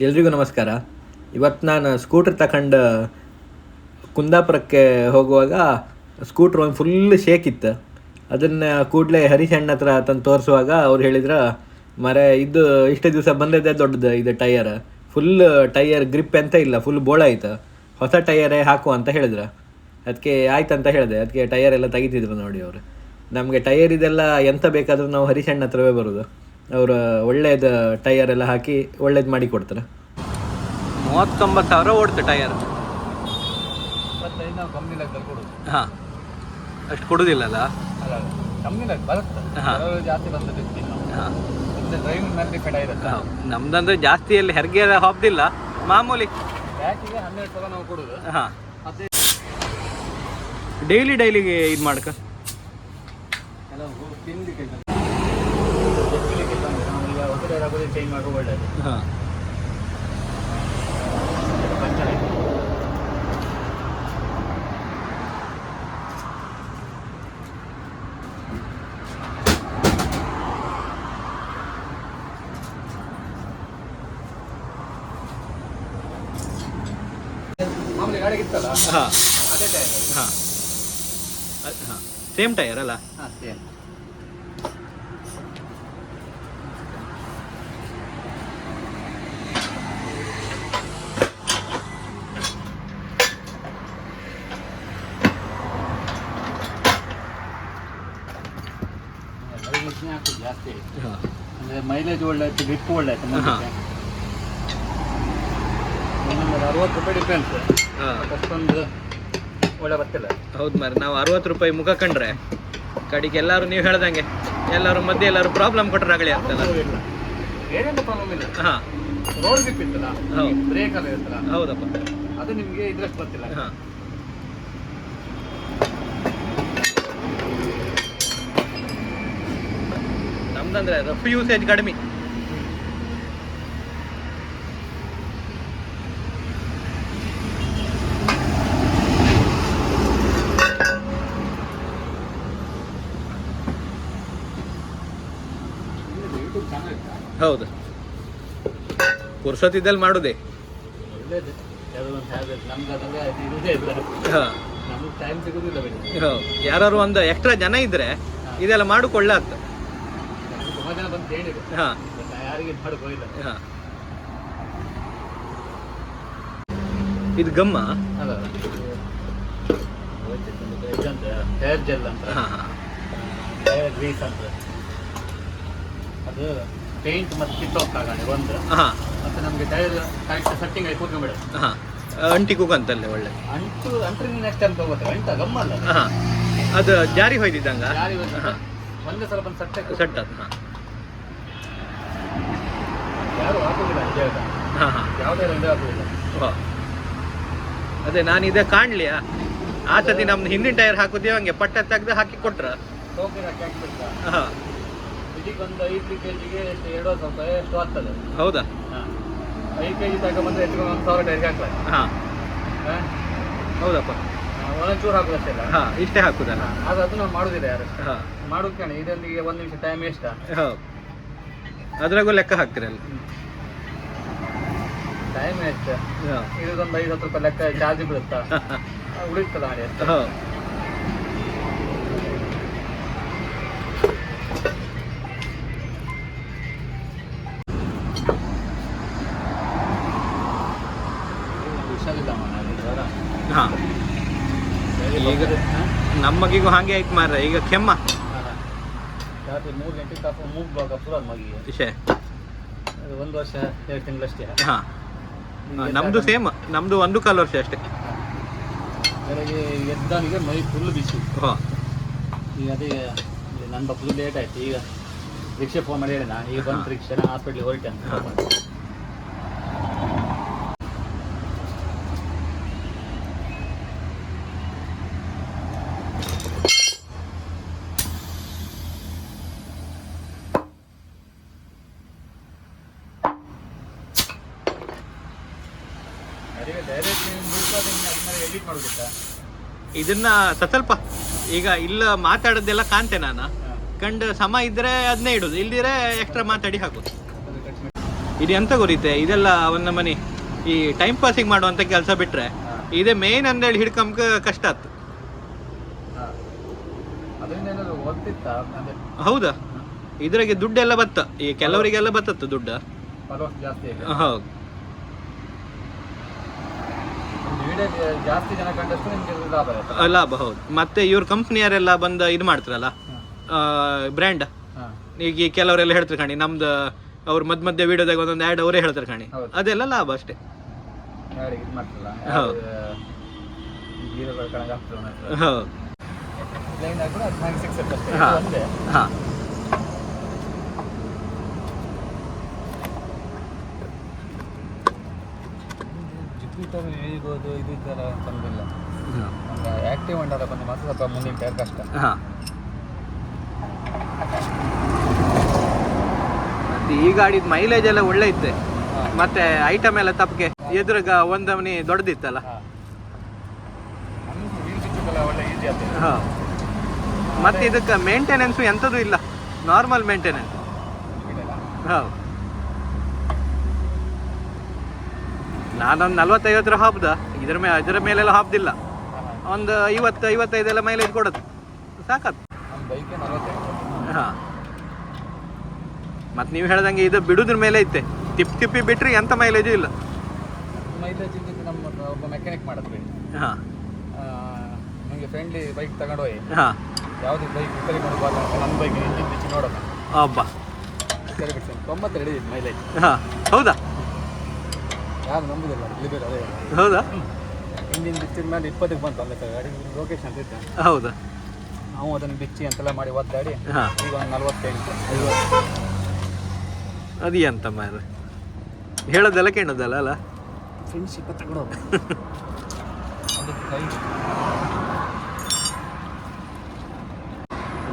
ಎಲ್ರಿಗೂ ನಮಸ್ಕಾರ. ಇವತ್ತು ನಾನು ಸ್ಕೂಟ್ರ್ ತಗೊಂಡು ಕುಂದಾಪುರಕ್ಕೆ ಹೋಗುವಾಗ ಸ್ಕೂಟ್ರ್ ಒಂದು ಫುಲ್ ಶೇಕ್ ಇತ್ತು. ಅದನ್ನು ಕೂಡಲೇ ಹರೀಶ್ ಹತ್ರ ತಂದು ತೋರಿಸುವಾಗ ಅವ್ರು ಹೇಳಿದ್ರು, ಮರೆ, ಇದು ಇಷ್ಟು ದಿವಸ ಬಂದಿದ್ದೆ ದೊಡ್ಡದು ಇದು ಟೈಯರ್. ಫುಲ್ ಟೈಯರ್ ಗ್ರಿಪ್ ಅಂತ ಇಲ್ಲ ಫುಲ್ ಬೋಳ ಆಯ್ತು ಹೊಸ ಟೈಯರೇ ಹಾಕು ಅಂತ ಹೇಳಿದ್ರು. ಅದಕ್ಕೆ ಆಯ್ತು ಅಂತ ಹೇಳಿದೆ. ಅದಕ್ಕೆ ಟೈಯರ್ ಎಲ್ಲ ತೆಗಿತಿದ್ರು ನೋಡಿ ಅವರು. ನಮಗೆ ಟೈಯರ್ ಇದೆಲ್ಲ ಎಂತ ಬೇಕಾದರೂ ನಾವು ಹರೀಶ್ ಹತ್ರವೇ ಬರೋದು. ಅವರು ಒಳ್ಳೇದು ಟೈಯರ್ ಎಲ್ಲ ಹಾಕಿ ಒಳ್ಳೇದು ಮಾಡಿ ಕೊಡ್ತಾರೆ. ಮೂವತ್ತೊಂಬತ್ತು ಸಾವಿರ ಓಡ್ತು ಟೈಯರ್. ಇಪ್ಪತ್ತೈದು ನಾವು ಕಮ್ಮಿ ಲೆಕ್ಕದಲ್ಲಿ ಕೊಡುದು ಹಾಂ. ಅಷ್ಟು ಕೊಡೋದಿಲ್ಲಲ್ಲ ನಮ್ದಂದ್ರೆ ಜಾಸ್ತಿ ಅಲ್ಲಿ ಹೆರಿಗೆ ಎಲ್ಲ ಹೊಬ್ದಿಲ್ಲ ಮಾಮೂಲಿ. ಬ್ಯಾಕಿಗೆ ಹನ್ನೆರಡು ಸಾವಿರ ನಾವು ಕೊಡುದು. ಹಾಂ. ಮತ್ತೆ ಡೈಲಿ ಡೈಲಿಗೆ ಇದು ಮಾಡ್ಕ? ಟೈರ್ ಹಾಕೋದೇ ಚೇಂಜ್ ಮಾಡುವ ಒಳ್ಳೆಯದು ಹಾಂ. ಪಂಚರ್ ಆಯ್ತು ಮಾಮೂಲಿ ಗಾಡಿಗೆ ಇತ್ತಲ್ಲ? ಹಾಂ. ಅದೇ ಟೈರ್ ಹಾಂ. ಹಾಂ. ಸೇಮ್ ಟೈಯರ್ ಅಲ್ಲ? ಹಾಂ ಸೇಮ್ ಜಾಸ್ತಿ ಹಾಂ ಅಂದ್ರೆ ಮೈಲೇಜ್ ಒಳ್ಳೆ ಆಯ್ತು ಗ್ರಿಪ್ ಒಳ್ಳೆ ಹಾ. ಒಂದೊಂದು ಅರವತ್ತು ರೂಪಾಯಿ ಡಿಫ್ರೆನ್ಸ್ ಅಷ್ಟೊಂದು ಒಳ್ಳೆ ಬರ್ತಿಲ್ಲ. ಹೌದು ಮಾರಿ ನಾವು ಅರವತ್ತು ರೂಪಾಯಿ ಮುಖ ಕಂಡ್ರೆ ಕಡೆಗೆ ಎಲ್ಲರೂ ನೀವು ಹೇಳ್ದಂಗೆ ಎಲ್ಲಾರು ಮಧ್ಯೆ ಎಲ್ಲರೂ ಪ್ರಾಬ್ಲಮ್ ಕೊಟ್ಟರೆ ಆಗಲಿ ಅಂತಲ್ಲ ಏನೇನು ಪ್ರಾಬ್ಲಮ್ ಇಲ್ಲ. ಹಾಂ. ರೋಡ್ ಹೌದು. ಬ್ರೇಕ್ ಎಲ್ಲ ಇರುತ್ತಲ್ಲ ಹೌದಪ್ಪ. ಅದು ನಿಮಗೆ ಇದ್ರಷ್ಟು ಬರ್ತಿಲ್ಲ. ಹಾಂ. ನಮ್ದಂದ್ರೆ ರಫ್ ಯೂಸೇಜ್ ಕಡಿಮೆ. ಹೌದು. ಪುರ್ಸೊತ್ತಿದ್ದಲ್ಲಿ ಮಾಡುದೇ. ಯಾರು ಒಂದು ಎಕ್ಸ್ಟ್ರಾ ಜನ ಇದ್ರೆ ಇದೆಲ್ಲ ಮಾಡಿಕೊಳ್ಳೆ ಆಗ್ತದೆ ತುಂಬ ಜನ ಬಂದು ಹೇಳಿದ್ರು. ಹಾಂ. ಯಾರಿಗೆ ಮಾಡಕ್ ಹೋಗಿಲ್ಲ ಹಾಂ. ಇದು ಗಮ್ಮ? ಅಲ್ಲ ಇದಂತ ಹೇರ್ ಜೆಲ್ ಅಂತ. ಹಾ ಹಾ. ಹೇರ್ ಗ್ರೀಸ್ ಅಂತ. ಅದು ಪೇಂಟ್ ಮತ್ತು ಆಫ್ ಆಗಾನೆ ಒಂದು. ಹಾಂ. ಮತ್ತೆ ನಮಗೆ ಟೈರ್ ಕರೆಕ್ಟ್ ಸೆಟ್ಟಿಂಗ್ ಆಗಿ ಕೂತ್ಕೊಂಡ್ಬಿಡ ಹಾ ಅಂಟಿ ಕೂಗಂತಲ್ಲೇ ಒಳ್ಳೆ. ಅಂಟು ಅಂಟ್ರಿ ನೆಕ್ಸ್ಟ್ ಟೈಮ್ ತಗೋತಾರೆ ಅಂಟ ಗಮ್ಮಲ್ಲ. ಹಾಂ ಅದು ಜಾರಿ ಹೋಯ್ದಿದ್ದಂಗ? ಯಾರು ಇವತ್ತು ಹಾಂ ಒಂದೇ ಸಲ ಬಂದು ಸಟ್ಟೆ ಸೆಟ್ ಅದು ಹಾಂ. ಯಾರು ಹಾಕೋದಿಲ್ಲ ಅಂತ ಹೇಳ್ದ ಹಾಂ ಹಾಂ. ಯಾವುದೇ ರಂಗ ಹಾಕೋದಿಲ್ಲ. ಓ ಅದೇ ನಾನು ಇದೇ ಕಾಣ್ಲಿಯಾ? ಆ ಸತಿ ನಮ್ದು ಹಿಂದಿನ ಟೈರ್ ಹಾಕುದೇ ಹಂಗೆ ಪಟ್ಟ ತೆಗ್ದು ಹಾಕಿ ಕೊಟ್ರ? ಟೋಕನ್ ಹಾಕಿ ಹಾಕ್ಬಿಡ್ತಾ ಹಾಂ ಇದಕ್ಕೆ ಒಂದು ಐದು ಕೆ ಜಿಗೆ ಎಷ್ಟು ಆಗ್ತದೆ? ಹೌದಾ? ಹಾಂ. ಐದು ಕೆ ಜಿ ತಗೊಂಡ್ಬಂದ್ರೆ ಹೆಚ್ಚು ಒಂದು ಸಾವಿರ ಟೈರ್ಗೆ ಹಾಂ. ಹೌದಪ್ಪ. ಒಂದೊಂದು ಚೂರು ಹಾಕೋದಷ್ಟೇ ಹಾಂ ಇಷ್ಟೇ ಹಾಕುದಲ್ಲ. ಅದು ಅದು ನಾವು ಮಾಡೋದಿಲ್ಲ ಯಾರು? ಹಾಂ. ಕಣ ಇದೊಂದಿಗೆ ಒಂದು ನಿಮಿಷ ಟೈಮ್ ಎಷ್ಟ ಅದ್ರಾಗೂ ಲೆಕ್ಕ ಹಾಕ್ತಿರಲ್ಲ ಟೈಮ್ ಎಷ್ಟು ಹಾಂ. ಇದೊಂದು ಐದು ಹತ್ತು ರೂಪಾಯಿ ಲೆಕ್ಕ ಚಾರ್ಜ್ ಬೀಳುತ್ತಾ? ಉಳಿತದ ಈಗ ನಮ್ಮಗಿಗೂ ಹಾಗೆ ಆಯ್ತು ಮಾರ್ರೆ. ಈಗ ಕೆಮ್ಮ. ರಾತ್ರಿ ಮೂರು ಗಂಟೆ ಕಾಫ ಮೂರು ಬ್ಲಾಕ್ ಅದು ಮಗಿಗೆ. ವಿಷಯ ಅದು ಒಂದು ವರ್ಷ ಎರಡು ತಿಂಗಳಷ್ಟೇ. ಹಾಂ. ನಮ್ಮದು ಸೇಮ್ ನಮ್ಮದು ಒಂದು ಕಾಲು ವರ್ಷ ಅಷ್ಟೇ. ಬೆಳಗ್ಗೆ ಎದ್ದಾನಿಗೆ ಮೈ ಫುಲ್ ಬಿಸಿ. ಹಾಂ. ಈಗ ಅದೇ ನನ್ನ ಫುಲ್ ಲೇಟ್ ಆಯ್ತು. ಈಗ ರಿಕ್ಷೆ ಫೋನ್ ಮಾಡಿ ಹೇಳಿ ನಾನು. ಈಗ ಬಂದು ರಿಕ್ಷೆ ನಾನು ಹಾಸ್ಪಿಟ್ಲಿಗೆ ಹೊರಟೆ ಅಂತ ಹಾ. ಡೈರೆಕ್ಟ್ ನೀವು ಬಿಡ್ಸೋದು ಅದನ್ನ ಎಡಿಟ್ ಇದನ್ನ ಸ್ವಲ್ಪ ಈಗ ಇಲ್ಲ ಮಾತಾಡೋದೆಲ್ಲ ಕಾಣ್ತೆ ನಾನು. ಕಂಡು ಸಮ ಇದ್ರೆ ಅದನ್ನೇ ಇಡೋದು. ಇಲ್ದಿದ್ರೆ ಎಕ್ಸ್ಟ್ರಾ ಮಾತಾಡಿ ಹಾಕೋದು. ಇದು ಎಂತ ಗೊರಿತೆ ಇದೆಲ್ಲ ಅವನ ಮನೆ. ಈ ಟೈಮ್ ಪಾಸಿಂಗ್ ಮಾಡುವಂತ ಕೆಲಸ ಬಿಟ್ರೆ ಇದೇ ಮೇನ್ ಅಂದೇಳಿ ಹಿಡ್ಕೊಂಬ ಕಷ್ಟ ಆಯ್ತು ಹೌದಾ? ಇದ್ರಾಗೆ ದುಡ್ಡೆಲ್ಲ ಬತ್ತ. ಈ ಕೆಲವರಿಗೆಲ್ಲ ಬತ್ತತ್ತು ದುಡ್ಡು. ಹೌದು. ಜಾಸ್ತಿ ಜನ ಕಂಡಷ್ಟು ನಿಮಗೆ ಲಾಭ ಇದೆ ಆ, ಲಾಭ ಹೌದು. ಮತ್ತೆ ಇವ್ರ ಕಂಪ್ನಿಯರೆಲ್ಲ ಬಂದು ಇದು ಮಾಡ್ತಾರಲ್ಲ ಬ್ರ್ಯಾಂಡ್ ಈಗ ಕೆಲವರೆಲ್ಲ ಹೇಳ್ತಾರೆ ಕಣಿ ನಮ್ದು ಅವ್ರು ಮಧ್ಯ ಮಧ್ಯೆ ವಿಡಿಯೋದಾಗ ಒಂದೊಂದು ಆ್ಯಡ್ ಅವರೇ ಹೇಳ್ತಾರೆ ಕಣಿ. ಅದೆಲ್ಲ ಲಾಭ ಅಷ್ಟೇ. ಹೌದು. ಹೌದು. ಹಾ. ಜುಪಿಟರ್ ಇಗೋದು ಇದು ಇದೆಲ್ಲ ಬಂದಿಲ್ಲ ಒಂದು ಆ್ಯಕ್ಟಿವ್ ಉಂಟಲ್ಲ ಬಂದು ಮಾತ್ರ ಸ್ವಲ್ಪ ಮುಂದಿನ ಟೈರ್ ಕಷ್ಟ. ಹಾಂ. ಮತ್ತೆ ಈ ಗಾಡಿದ ಮೈಲೇಜ್ ಎಲ್ಲ ಒಳ್ಳೆ ಇತ್ತೆ. ಮತ್ತೆ ಐಟಮ್ ಎಲ್ಲ ತಪ್ಪಗೆ ಎದುರುಗ ಒಂದವನಿ ದೊಡ್ಡದಿತ್ತಲ್ಲ? ಒಳ್ಳೆ ಈಸಿ ಆಗ್ತದೆ ಹಾಂ. ಮತ್ತೆ ಇದಕ್ಕೆ ಮೇಂಟೆನೆನ್ಸ್ ಎಂಥದ್ದು ಇಲ್ಲ. ನಾರ್ಮಲ್ ಮೇಂಟೆನೆನ್ಸ್ ಹೌದು ನಾನೊಂದು ನಲ್ವತ್ತೈವತ್ತರ ಹಾಬ್ದ ಇದ್ರ ಮೇಲೆ ಇದರ ಮೇಲೆಲ್ಲ ಹಾಬ್ದಿಲ್ಲ ಒಂದು ಐವತ್ತು ಐವತ್ತೈದೆಲ್ಲ ಮೈಲೇಜ್ ಕೊಡೋದು. ಸಾಕತ್ತು ಹಾಂ. ಮತ್ತು ನೀವು ಹೇಳ್ದಂಗೆ ಇದು ಬಿಡುದ್ರ ಮೇಲೆ ಐತೆ. ತಿಪ್ಪಿ ತಿಪ್ಪಿ ಬಿಟ್ಟರೆ ಎಂಥ ಮೈಲೇಜು ಇಲ್ಲ. ಮೈಲೇಜ್ ನಮ್ಮ ಒಬ್ಬ ಮೆಕ್ಯಾನಿಕ್ ಮಾಡಿದ್ರಿ ಹಾಂ. ನನಗೆ ಫ್ರೆಂಡ್ಲಿ ಬೈಕ್ ತಗೊಂಡು ಹೋಗಿ ಹಾಂ. ಯಾವುದು ಬೈಕ್ ರಿಪೇರಿ ಮಾಡಬಾರ್ದು ಅಂತ ನನ್ನ ಬೈಕ್ ಇಂಜಿನ್ ಬಿಚ್ಚಿ ನೋಡೋಣ ಬಿಡ್ತೀನಿ ತೊಂಬತ್ತೆರಡು ಮೈಲೇಜ್ ಹಾಂ. ಹೌದಾ? ಯಾರು ನಂಬುದಿಲ್ಲ ಇಲ್ಲಿ ಬೇರೆ ಅದೇ. ಹೌದಾ? ಹಿಂದಿನ ಬಿಚ್ಚಿದ ಮೇಲೆ ಇಪ್ಪತ್ತಕ್ಕೆ ಬಂತು ಅಲ್ಲ ಗಾಡಿ ಲೊಕೇಶನ್ ಅಂತ ಇದ್ದೆ ಹೌದಾ? ನಾವು ಅದನ್ನು ಬಿಚ್ಚಿ ಅಂತೆಲ್ಲ ಮಾಡಿ ಒದ್ದಾಡಿ ಹಾಂ. ಈಗ ಒಂದು ನಲ್ವತ್ತೆಂಟು ಅದು ಎಂತ ಮಾರ ಹೇಳೋದೆಲ್ಲ ಕೇಳೋದಲ್ಲ ಅಲ್ಲ? ಫ್ರೆಂಡ್ಶಿಪ್ ತಗೊಂಡು ಅದಕ್ಕೆ ಕೈ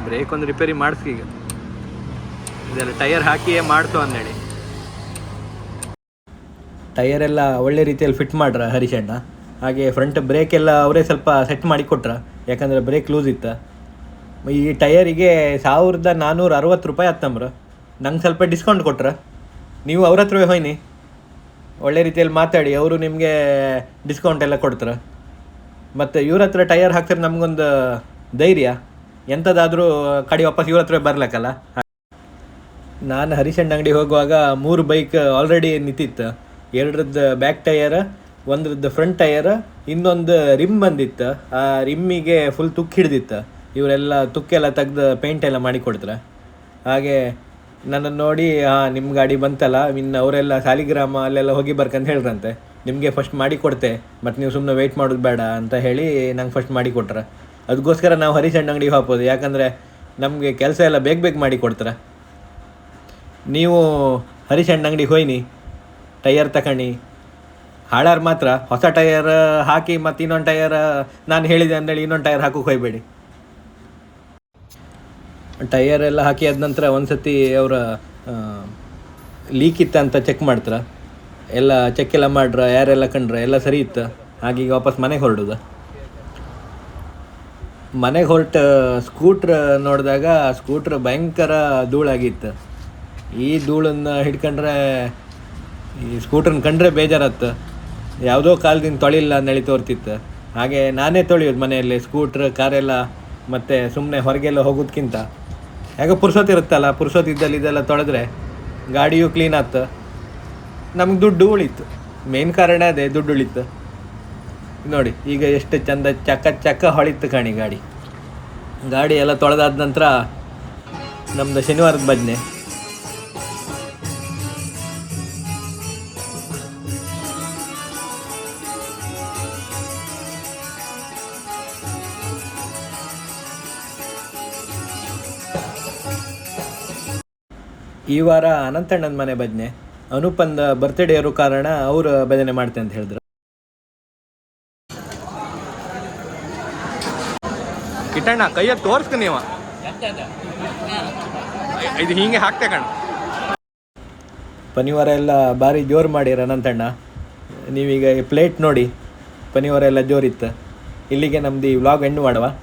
ಬ್ರೇಕ್ ಒಂದು ರಿಪೇರಿ ಮಾಡಿಸ್ಕೀಗ ಈಗ. ಇದೆಲ್ಲ ಟೈರ್ ಹಾಕಿಯೇ ಮಾಡ್ತು ಅಂದೇಳಿ. ಟೈರ್ ಎಲ್ಲ ಒಳ್ಳೆ ರೀತಿಯಲ್ಲಿ ಫಿಟ್ ಮಾಡ್ರ ಅಣ್ಣ? ಹಾಗೆ ಫ್ರಂಟ್ ಬ್ರೇಕ್ ಎಲ್ಲ ಅವರೇ ಸ್ವಲ್ಪ ಸೆಟ್ ಮಾಡಿ ಕೊಟ್ರ? ಯಾಕಂದರೆ ಬ್ರೇಕ್ ಲೂಸ್ ಇತ್ತು. ಈ ಟಯರಿಗೆ ಸಾವಿರದ ನಾನ್ನೂರ ಅರವತ್ತು ರೂಪಾಯಿ ಹತ್ತಂಬ್ರ. ನಂಗೆ ಸ್ವಲ್ಪ ಡಿಸ್ಕೌಂಟ್ ಕೊಟ್ರ? ನೀವು ಅವ್ರ ಹತ್ರವೇ ಹೋಯ್ನಿ. ಒಳ್ಳೆ ರೀತಿಯಲ್ಲಿ ಮಾತಾಡಿ, ಅವರು ನಿಮಗೆ ಡಿಸ್ಕೌಂಟ್ ಎಲ್ಲ ಕೊಡ್ತಾರೆ. ಮತ್ತು ಇವ್ರ ಹತ್ರ ಟಯರ್ ಹಾಕ್ತಾರೆ ನಮಗೊಂದು ಧೈರ್ಯ. ಎಂಥದ್ದಾದರೂ ಕಡೆ ವಾಪಸ್ ಇವ್ರ ಹತ್ರ ಬರ್ಲಕ್ಕಲ್ಲ? ನಾನು ಹರಿಶಣ್ಣ ಅಂಗಡಿ ಹೋಗುವಾಗ ಮೂರು ಬೈಕ್ ಆಲ್ರೆಡಿ ನಿಂತಿತ್ತು. ಎರಡರದ್ದು ಬ್ಯಾಕ್ ಟಯರ್ ಒಂದ್ರದ್ದು ಫ್ರಂಟ್ ಟಯರ್ ಇನ್ನೊಂದು ರಿಮ್ ಬಂದಿತ್ತು. ಆ ರಿಮ್ಮಿಗೆ ಫುಲ್ ತುಕ್ಕು ಹಿಡ್ದಿತ್ತು. ಇವರೆಲ್ಲ ತುಕ್ಕೆಲ್ಲ ತೆಗ್ದು ಪೇಂಟ್ ಎಲ್ಲ ಮಾಡಿ ಕೊಡ್ತಾರೆ ಹಾಗೆ ನನ್ನನ್ನು ನೋಡಿ, ಹಾಂ ನಿಮ್ಮ ಗಾಡಿ ಬಂತಲ್ಲ, ಇನ್ನು ಅವರೆಲ್ಲ ಸಾಲಿಗ್ರಾಮ ಅಲ್ಲೆಲ್ಲ ಹೋಗಿ ಬರ್ಕಂತ ಹೇಳ್ರಂತೆ. ನಿಮಗೆ ಫಸ್ಟ್ ಮಾಡಿ ಕೊಡ್ತೆ ಮತ್ತು ನೀವು ಸುಮ್ಮನೆ ವೆಯ್ಟ್ ಮಾಡೋದು ಬೇಡ, ಅಂತ ಹೇಳಿ ನಂಗೆ ಫಸ್ಟ್ ಮಾಡಿ ಕೊಟ್ರೆ. ಅದಕ್ಕೋಸ್ಕರ ನಾವು ಹರಿಶಣ್ಣ ಅಂಗಡಿಗೆ ಹಾಕ್ಬೋದು. ಯಾಕಂದರೆ ನಮಗೆ ಕೆಲಸ ಎಲ್ಲ ಬೇಗ ಬೇಗ ಮಾಡಿ ಕೊಡ್ತಾರೆ. ನೀವು ಹರಿಶಣ್ಣ ಅಂಗಡಿಗೆ ಹೋಯ್ನಿ. ಟಯರ್ ತಗೊಂಡು ಹಾಳಾರ್ ಮಾತ್ರ, ಹೊಸ ಟೈಯರ್ ಹಾಕಿ ಮತ್ತು ಇನ್ನೊಂದು ಟೈರ್ ನಾನು ಹೇಳಿದೆ ಅಂದೇಳಿ ಇನ್ನೊಂದು ಟೈರ್ ಹಾಕೋಕೆ ಹೋಗ್ಬೇಡಿ. ಟೈಯರ್ ಎಲ್ಲ ಹಾಕಿ ಆದ ನಂತರ ಒಂದು ಸತಿ ಅವರ ಲೀಕ್ ಇತ್ತ ಅಂತ ಚೆಕ್ ಮಾಡ್ತಾರೆ. ಎಲ್ಲ ಚೆಕ್ ಎಲ್ಲ ಮಾಡ್ರ, ಯಾರೆಲ್ಲ ಕಂಡ್ರ, ಎಲ್ಲ ಸರಿ ಇತ್ತು? ಹಾಗೀಗ ವಾಪಸ್ ಮನೆಗೆ ಹೊರಡುದ. ಮನೆಗೆ ಹೊರಟ, ಸ್ಕೂಟ್ರ್ ನೋಡಿದಾಗ, ಸ್ಕೂಟ್ರ್ ಭಯಂಕರ ಧೂಳಾಗಿತ್ತು. ಈ ಧೂಳನ್ನು ಹಿಡ್ಕೊಂಡ್ರೆ ಈ ಸ್ಕೂಟ್ರನ್ನ ಕಂಡ್ರೆ ಬೇಜಾರತ್ತು ಯಾವುದೋ ಕಾಲದಿಂದ ತೊಳಿಲ್ಲ ನಳಿ ತೋರ್ತಿತ್ತು. ಹಾಗೆ ನಾನೇ ತೊಳೆಯೋದು ಮನೆಯಲ್ಲಿ, ಸ್ಕೂಟ್ರ್, ಕಾರೆಲ್ಲ, ಮತ್ತು ಸುಮ್ಮನೆ ಹೊರಗೆಲ್ಲ ಹೋಗೋದ್ಕಿಂತ. ಯಾಕೆ ಪುರ್ಸೊತ್ತಿರುತ್ತಲ್ಲ ಪುರ್ಸೊತ್ತಿದ್ದಲ್ಲಿ ಇದೆಲ್ಲ ತೊಳೆದ್ರೆ ಗಾಡಿಯೂ ಕ್ಲೀನ್ ಆಯ್ತು ನಮ್ಗೆ ದುಡ್ಡು ಉಳಿತು. ಮೇನ್ ಕಾರಣ ಅದೇ, ದುಡ್ಡು ಉಳಿತು. ನೋಡಿ, ಈಗ ಎಷ್ಟು ಚಂದ ಚಕ್ಕ ಚಕ್ಕ ಹೊಳಿತು ಕಾಣಿ ಗಾಡಿ. ಗಾಡಿ ಎಲ್ಲ ತೊಳೆದಾದ ನಂತರ ನಮ್ಮದು ಶನಿವಾರದ ಭಜನೆ. ಈ ವಾರ ಅನಂತಣ್ಣನ ಮನೆ ಭಜನೆ ಅನುಪಂದ ಬರ್ತ್ಡೇ ಇರೋ ಕಾರಣ ಅವರು ಭಜನೆ ಮಾಡ್ತೆ ಅಂತ ಹೇಳಿದ್ರು. ಕಿಟ್ಟಣ್ಣ ಕೈಯ ತೋರ್ಸ್ಕ ನೀವ. ಇದು ಹಿಂಗೆ ಹಾಕ್ತೆ ಕಣ. ಪನಿವಾರ ಎಲ್ಲ ಭಾರಿ ಜೋರು ಮಾಡಿರ ಅನಂತಣ್ಣ. ನೀವೀಗ ಪ್ಲೇಟ್ ನೋಡಿ. ಪನಿವಾರ ಎಲ್ಲ ಜೋರಿತ್ತು. ಇಲ್ಲಿಗೆ ನಮ್ದು ಈ ವ್ಲಾಗ್ ಎಂಡ್ ಮಾಡುವ.